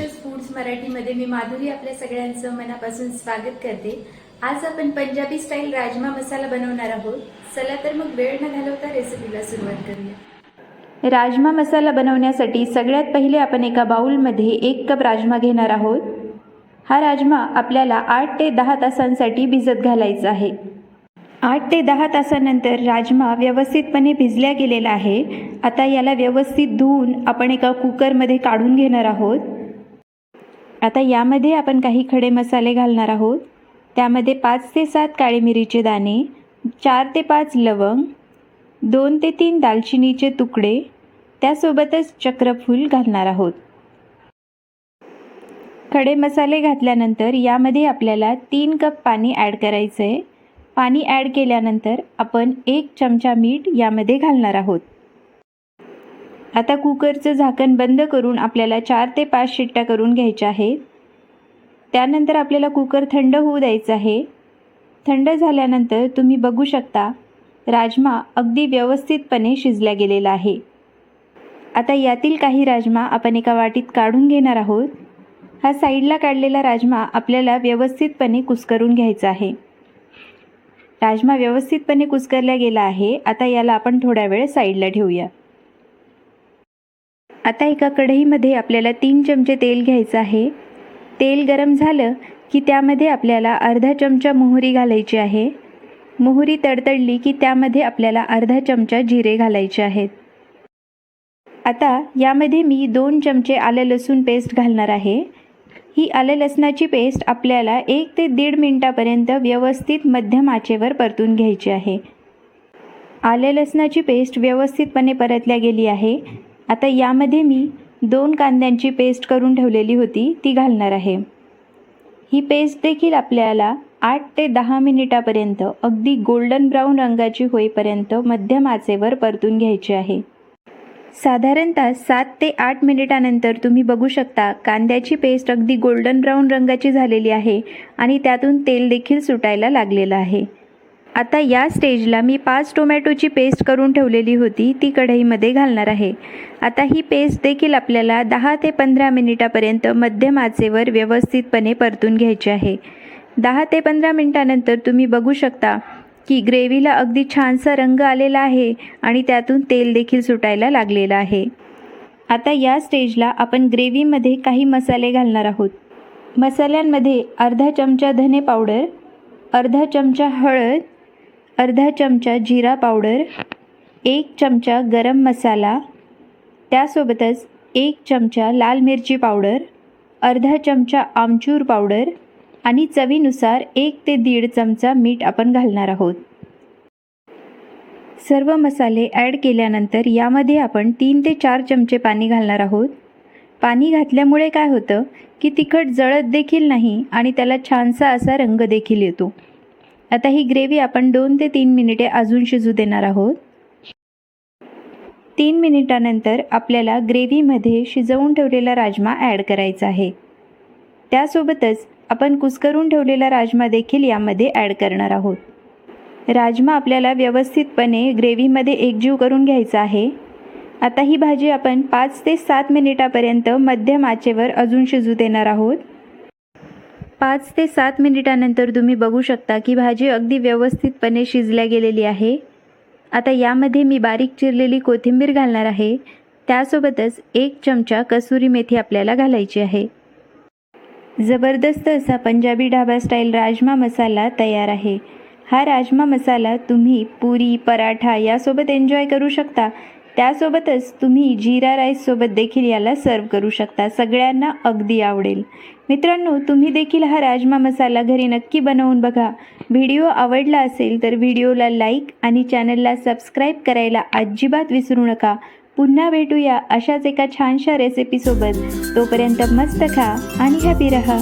मराठीमध्ये मी माधुरी आपल्या सगळ्यांचं मनापासून स्वागत करते. आज आपण पंजाबी स्टाईल राजमा मसाला बनवणार आहोत. चला तर मग वेळ न घालवता रेसिपीला सुरुवात करूया. राजमा मसाला बनवण्यासाठी सगळ्यात पहिले आपण एका बाउलमध्ये एक कप राजमा घेणार आहोत. हा राजमा आपल्याला आठ ते दहा तासांसाठी भिजत घालायचा आहे. आठ ते दहा तासानंतर राजमा व्यवस्थितपणे भिजल्या गेलेला आहे. आता याला व्यवस्थित धुवून आपण एका कुकरमध्ये काढून घेणार आहोत. आता यामध्ये आपण काही खडे मसाले घालणार आहोत. त्यामध्ये पाच ते सात काळी मिरीचे दाणे चार ते पाच लवंग दोन ते तीन दालचिनीचे तुकडे त्यासोबतच चक्रफूल घालणार आहोत. खडे मसाले घातल्यानंतर यामध्ये आपल्याला तीन कप पाणी ॲड करायचं आहे पाणी ॲड केल्यानंतर आपण एक चमचा मीठ यामध्ये घालणार आहोत. आता कुकरचं झाकण बंद करून आपल्याला चार ते पाच शिट्ट्या करून घ्यायच्या आहेत. त्यानंतर आपल्याला कुकर थंड होऊ द्यायचं आहे. थंड झाल्यानंतर तुम्ही बघू शकता राजमा अगदी व्यवस्थितपणे शिजला गेलेला आहे. आता यातील काही राजमा आपण एका वाटीत काढून घेणार आहोत. हा साईडला काढलेला राजमा आपल्याला व्यवस्थितपणे कुस्करून घ्यायचा आहे. राजमा व्यवस्थितपणे कुस्करला गेला आहे. आता याला आपण थोड्या वेळ साईडला ठेवूया. आता एका कढईमध्ये आपल्याला तीन चमचे तेल घ्यायचं आहे. तेल गरम झालं की त्यामध्ये आपल्याला अर्धा चमचा मोहरी घालायची आहे. मोहरी तडतडली की त्यामध्ये आपल्याला अर्धा चमचा जिरे घालायचे आहेत. आता यामध्ये मी दोन चमचे आलं लसूण पेस्ट घालणार आहे. ही आलं लसणाची पेस्ट आपल्याला एक ते दीड मिनटापर्यंत व्यवस्थित मध्यम आचेवर परतून घ्यायची आहे. आलं लसणाची पेस्ट व्यवस्थितपणे परतल्या गेली आहे. आता यामध्ये मी दोन कांद्यांची पेस्ट करून ठेवलेली होती ती घालणार आहे. ही पेस्ट देखील आपल्याला आठ ते दहा मिनिटापर्यंत अगदी गोल्डन ब्राऊन रंगाची होईपर्यंत मध्यम आचेवर परतून घ्यायची आहे. साधारणतः सात ते आठ मिनिटानंतर तुम्ही बघू शकता कांद्याची पेस्ट अगदी गोल्डन ब्राऊन रंगाची झालेली आहे आणि त्यातून तेल देखील सुटायला लागलेलं आहे. आता या स्टेजला मी पाच टोमॅटोची पेस्ट करून ठेवलेली होती ती कढईमध्ये घालणार आहे. आता ही पेस्ट देखील आपल्याला दहा ते पंधरा मिनिटापर्यंत मध्यम आचेवर व्यवस्थितपणे परतून घ्यायची आहे. दहा ते पंधरा मिनिटानंतर तुम्ही बघू शकता की ग्रेव्हीला अगदी छानसा रंग आलेला आहे आणि त्यातून तेल देखील सुटायला लागलेलं आहे. आता या स्टेजला आपण ग्रेव्हीमध्ये काही मसाले घालणार आहोत. मसाल्यांमध्ये अर्धा चमचा धने पावडर अर्धा चमचा हळद अर्धा चमचा जिरा पावडर एक चमचा गरम मसाला त्यासोबतच एक चमचा लाल मिरची पावडर अर्धा चमचा आमचूर पावडर आणि चवीनुसार एक ते दीड चमचा मीठ आपण घालणार आहोत. सर्व मसाले ॲड केल्यानंतर यामध्ये आपण तीन ते चार चमचे पाणी घालणार आहोत. पाणी घातल्यामुळे काय होतं की तिखट जळत देखील नाही आणि त्याला छानसा असा रंग देखील येतो. आता ही ग्रेव्ही आपण दोन ते तीन मिनिटे अजून शिजू देणार आहोत. तीन मिनिटानंतर आपल्याला ग्रेव्हीमध्ये शिजवून ठेवलेला राजमा ॲड करायचा आहे. त्यासोबतच आपण कुस्करून ठेवलेला राजमा देखील यामध्ये ॲड करणार आहोत. राजमा आपल्याला व्यवस्थितपणे ग्रेव्हीमध्ये एकजीव करून घ्यायचा आहे. आता ही भाजी आपण पाच ते सात मिनिटापर्यंत मध्यम आचेवर अजून शिजू देणार आहोत. पाच ते सात मिनिटानंतर तुम्ही बघू शकता की भाजी अगदी व्यवस्थितपणे शिजल्या गेलेली आहे. आता यामध्ये मी बारीक चिरलेली कोथिंबीर घालणार आहे. त्यासोबतच एक चमचा कसुरी मेथी आपल्याला घालायची आहे. जबरदस्त असा पंजाबी ढाबा स्टाईल राजमा मसाला तयार आहे. हा राजमा मसाला तुम्ही पुरी पराठा यासोबत एन्जॉय करू शकता. त्यासोबतच तुम्ही जिरा राईससोबत देखील याला सर्व करू शकता. सगळ्यांना अगदी आवडेल. मित्रांनो तुम्ही देखील हा राजमा मसाला घरी नक्की बनवून बघा. व्हिडिओ आवडला असेल तर व्हिडिओला लाईक आणि चॅनलला सबस्क्राईब करायला अजिबात विसरू नका. पुन्हा भेटूया अशाच एका छानशा रेसिपीसोबत तोपर्यंत मस्त खा आणि हॅपी रहा.